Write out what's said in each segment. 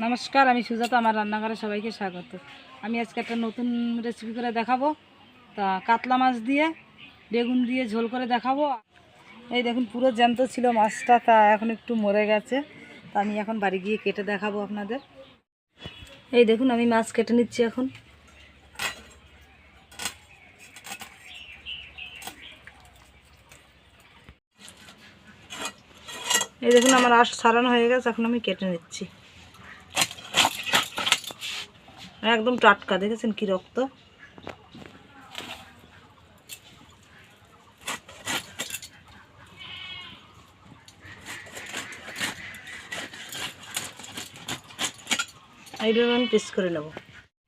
নমস্কার, আমি সুজাতা, আমার রান্নাঘরে সবাইকে স্বাগত। আমি আজকে একটা নতুন রেসিপি করে দেখাবো। তা কাতলা মাছ দিয়ে, বেগুন দিয়ে ঝোল করে দেখাবো। এই দেখুন, পুরো জ্যান্ত ছিল মাছটা, তা এখন একটু মরে গেছে। তা আমি এখন বাড়ি গিয়ে কেটে দেখাবো আপনাদের। এই দেখুন, আমি মাছ কেটে নিচ্ছি এখন। এই দেখুন, আমার আশ সারানো হয়ে গেছে, এখন আমি কেটে নিচ্ছি। একদম টাটকা, দেখেছেন কি রক্ত? আমি করে নেব।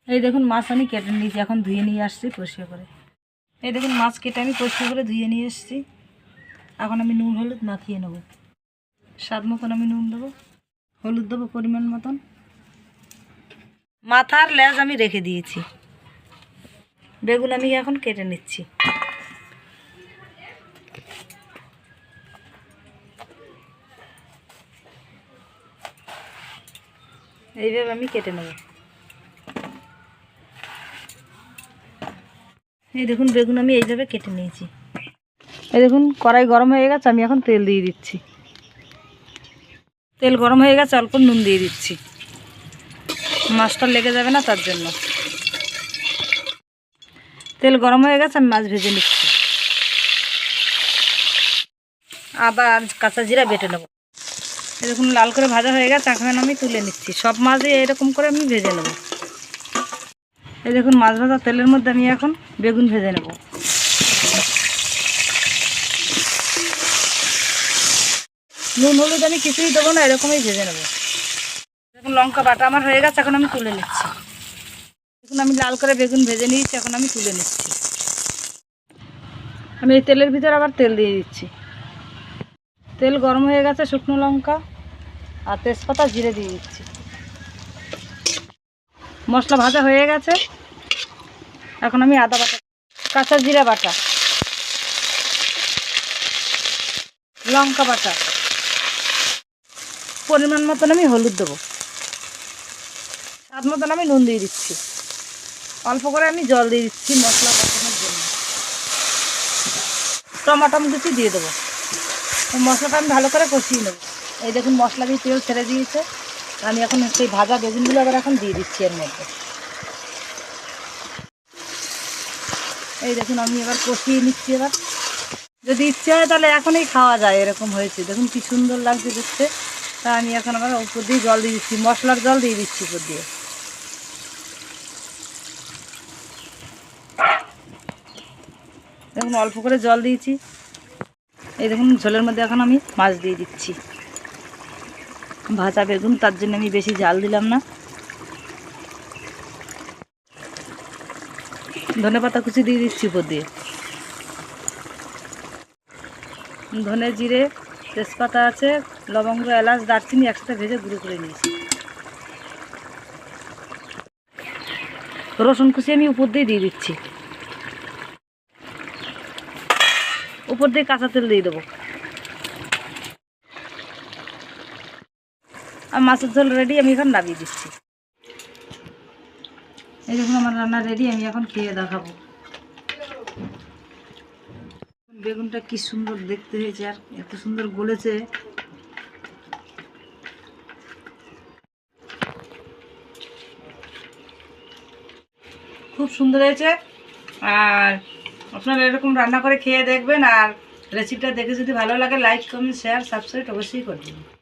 এই দেখুন, মাছ আমি কেটে নিয়েছি, এখন ধুয়ে নিয়ে আসছি পরিষ্কার করে। এই দেখুন, মাছ কেটে আমি পরিষ্কার করে ধুয়ে নিয়ে এসেছি। এখন আমি নুন, হলুদ মাখিয়ে নেব। স্বাদ মতন আমি নুন দেবো, হলুদ দেবো পরিমাণ মতন। মাথার লেজ আমি রেখে দিয়েছি। বেগুন আমি এখন কেটে নিচ্ছি। এইভাবে আমি কেটে নেব। এই দেখুন, বেগুন আমি এইভাবে কেটে নিয়েছি। এই দেখুন, কড়াই গরম হয়ে গেছে, আমি এখন তেল দিয়ে দিচ্ছি। তেল গরম হয়ে গেছে, অল্প নুন দিয়ে দিচ্ছি। মাছটা লেগে যাবে না তার জন্য। তেল গরম হয়ে গেছে, আমি মাছ ভেজে নিচ্ছি। আবার কাঁচা জিরা বেটে নেব। এরকম লাল করে ভাজা হয়ে গেছে, এখন আমি তুলে নিচ্ছি। সব মাছই এরকম করে আমি ভেজে নেব। এই দেখুন, মাছ ভাজা তেলের মধ্যে আমি এখন বেগুন ভেজে নেব। নুন, হলুদ আমি কিছুই দেবো না, এরকমই ভেজে নেব। লঙ্কা বাটা আমার হয়ে গেছে, এখন আমি তুলে নিচ্ছি। দেখুন, আমি লাল করে বেগুন ভেজে নিয়েছি, এখন আমি তুলে নিচ্ছি। আমি এই তেলের ভিতর আবার তেল দিয়ে দিচ্ছি। তেল গরম হয়ে গেছে, শুকনো লঙ্কা আর তেজপাতা জিরে দিয়ে দিচ্ছি। মশলা ভাজা হয়ে গেছে। এখন আমি আদা বাটা, কাঁচা জিরা বাটা, লঙ্কা বাটা। পরিমাণ মতন আমি হলুদ দেবো। স্বাদ মতন আমি নুন দিয়ে দিচ্ছি। অল্প করে আমি জল দিয়ে দিচ্ছি মশলা কষানোর জন্য। টমাটম কুচি দিয়ে দেবো। মশলাটা আমি ভালো করে কষিয়ে নেব। এই দেখুন মশলা দিয়ে তেল ছেড়ে দিয়েছে। আমি এখন সেই ভাজা বেগুনগুলো আবার এখন দিয়ে দিচ্ছি এর মধ্যে। এই দেখুন আমি এবার কষিয়ে নিচ্ছি এবার। যদি ইচ্ছে হয় তাহলে এখনই খাওয়া যায়, এরকম হয়েছে। দেখুন কি সুন্দর লাগছে দেখতে। তা আমি এখন আবার উপর দিয়ে জল দিয়ে দিচ্ছি, মশলার জল দিয়ে দিচ্ছি উপর দিয়ে। দেখুন, অল্প করে জল দিয়েছি। এই দেখুন, ঝোলের মধ্যে এখন আমি মাছ দিয়ে দিচ্ছি। ভাজা বেগুন, তার জন্য আমি বেশি জাল দিলাম না। ধনে পাতা কুচি দিয়ে দিচ্ছি উপর দিয়ে। ধনে জিরে, তেজপাতা আছে, লবঙ্গ, এলাচ, দারচিনি একসাথে ভেজে গুঁড়ো করে নিয়েছি। রসুন কুচি আমি উপর দিয়ে দিয়ে দিচ্ছি। উপর দিয়ে কাঁচা তেল দিয়ে দেবো। আর মাছের ঝোল রেডি আমি এখন নামিয়ে দিচ্ছি। দেখুন, আমার রান্না রেডি আমি এখন খেয়ে দেখাবো। বেগুনটা কি সুন্দর দেখতে হয়েছে, আর এত সুন্দর গলেছে। খুব সুন্দর হয়েছে, আর আপনারা এরকম রান্না করে খেয়ে দেখবেন আর রেসিপিটা দেখে যদি ভালো লাগে লাইক কমেন্ট শেয়ার সাবস্ক্রাইব অবশ্যই করবেন